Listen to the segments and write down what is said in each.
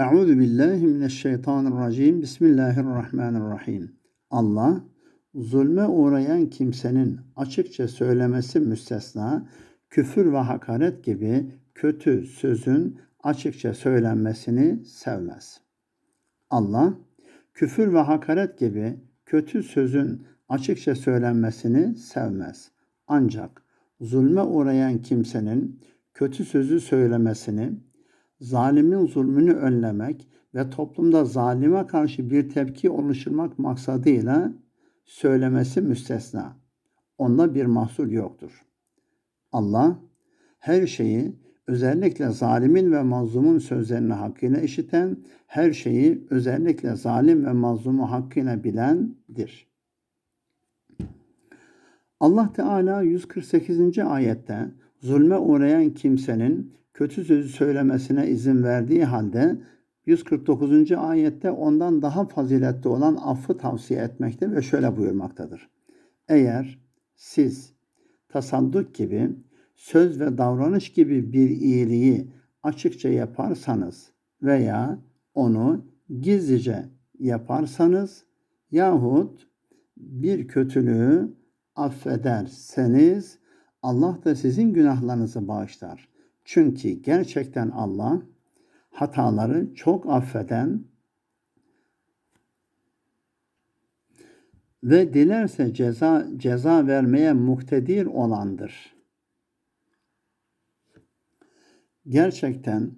Euzu billahi mineşşeytanirracim. Bismillahirrahmanirrahim. Allah zulme uğrayan kimsenin açıkça söylemesi müstesna, küfür ve hakaret gibi kötü sözün açıkça söylenmesini sevmez. Allah küfür ve hakaret gibi kötü sözün açıkça söylenmesini sevmez. Ancak zulme uğrayan kimsenin kötü sözü söylemesini, zalimin zulmünü önlemek ve toplumda zalime karşı bir tepki oluşturmak maksadıyla söylemesi müstesna. Onda bir mahsur yoktur. Allah her şeyi özellikle zalimin ve mazlumun sözlerini hakkıyla işiten, her şeyi özellikle zalim ve mazlumu hakkıyla bilendir. Allah Teala 148. ayette zulme uğrayan kimsenin kötü sözü söylemesine izin verdiği halde 149. ayette ondan daha faziletli olan affı tavsiye etmekte ve şöyle buyurmaktadır. Eğer siz tasadduk gibi, söz ve davranış gibi bir iyiliği açıkça yaparsanız veya onu gizlice yaparsanız yahut bir kötülüğü affederseniz Allah da sizin günahlarınızı bağışlar. Çünkü gerçekten Allah hataları çok affeden ve dilerse ceza ceza vermeye muhtedir olandır. Gerçekten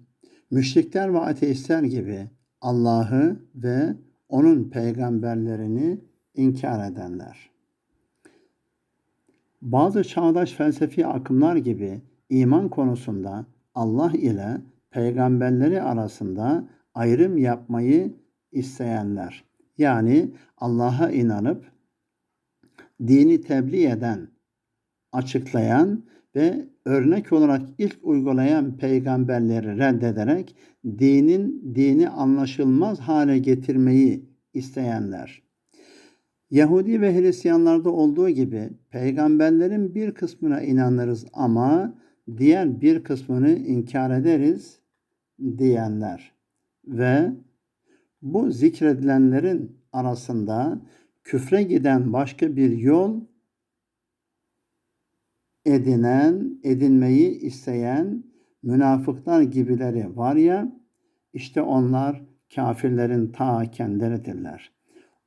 müşrikler ve ateistler gibi Allah'ı ve onun peygamberlerini inkar edenler. Bazı çağdaş felsefi akımlar gibi iman konusunda Allah ile peygamberleri arasında ayrım yapmayı isteyenler. Yani Allah'a inanıp dini tebliğ eden, açıklayan ve örnek olarak ilk uygulayan peygamberleri reddederek dinin dini anlaşılmaz hale getirmeyi isteyenler. Yahudi ve Hristiyanlarda olduğu gibi peygamberlerin bir kısmına inanırız ama diğer bir kısmını inkar ederiz diyenler ve bu zikredilenlerin arasında küfre giden başka bir yol edinen, edinmeyi isteyen münafıklar gibileri var ya, işte onlar kafirlerin ta kendileridirler.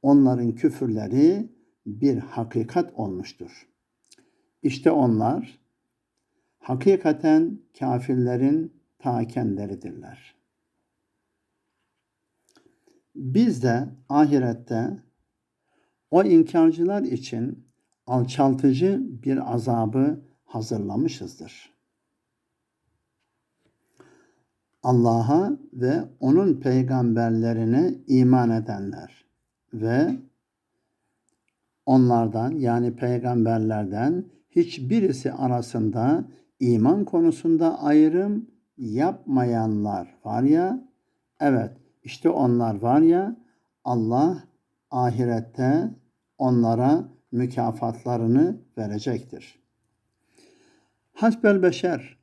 Onların küfürleri bir hakikat olmuştur. İşte onlar hakikaten kafirlerin ta kendileridirler. Biz de ahirette o inkarcılar için alçaltıcı bir azabı hazırlamışızdır. Allah'a ve onun peygamberlerine iman edenler ve onlardan yani peygamberlerden hiçbirisi arasında iman konusunda ayrım yapmayanlar var ya, evet işte onlar var ya Allah ahirette onlara mükafatlarını verecektir. Hasbel beşer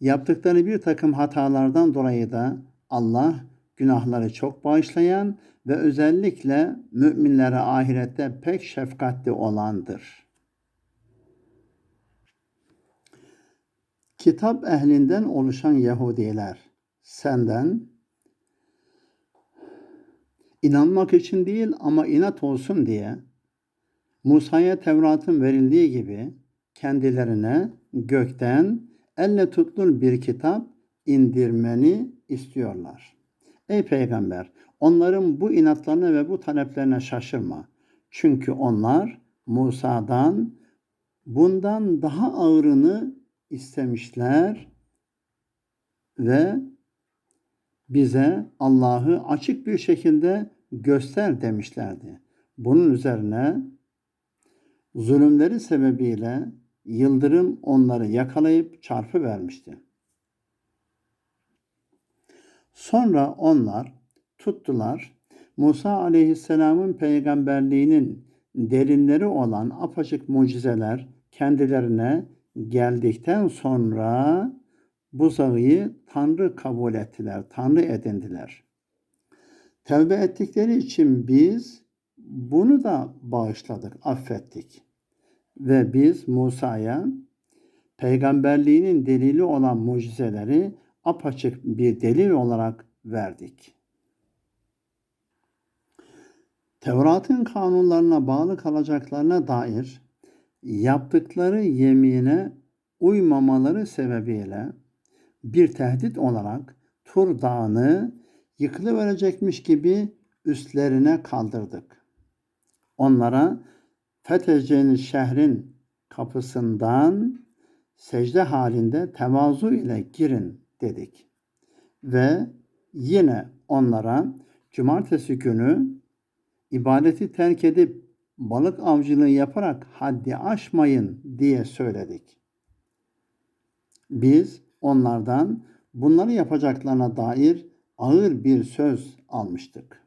yaptıkları bir takım hatalardan dolayı da Allah günahları çok bağışlayan ve özellikle müminlere ahirette pek şefkatli olandır. Kitap ehlinden oluşan Yahudiler senden inanmak için değil ama inat olsun diye Musa'ya Tevrat'ın verildiği gibi kendilerine gökten elle tutulur bir kitap indirmeni istiyorlar. Ey peygamber, onların bu inatlarına ve bu taleplerine şaşırma. Çünkü onlar Musa'dan bundan daha ağırını istemişler ve bize Allah'ı açık bir şekilde göster demişlerdi. Bunun üzerine zulümleri sebebiyle yıldırım onları yakalayıp çarpı vermişti. Sonra onlar tuttular Musa aleyhisselamın peygamberliğinin derinleri olan apaçık mucizeler kendilerine geldikten sonra buzağıyı Tanrı kabul ettiler, Tanrı edindiler. Tevbe ettikleri için biz bunu da bağışladık, affettik. Ve biz Musa'ya peygamberliğinin delili olan mucizeleri apaçık bir delil olarak verdik. Tevrat'ın kanunlarına bağlı kalacaklarına dair yaptıkları yemine uymamaları sebebiyle bir tehdit olarak Tur Dağı'nı yıkılıverecekmiş gibi üstlerine kaldırdık. Onlara fethedeceğiniz şehrin kapısından secde halinde tevazu ile girin dedik. Ve yine onlara cumartesi günü ibadeti terk edip balık avcılığı yaparak haddi aşmayın diye söyledik. Biz onlardan bunları yapacaklarına dair ağır bir söz almıştık.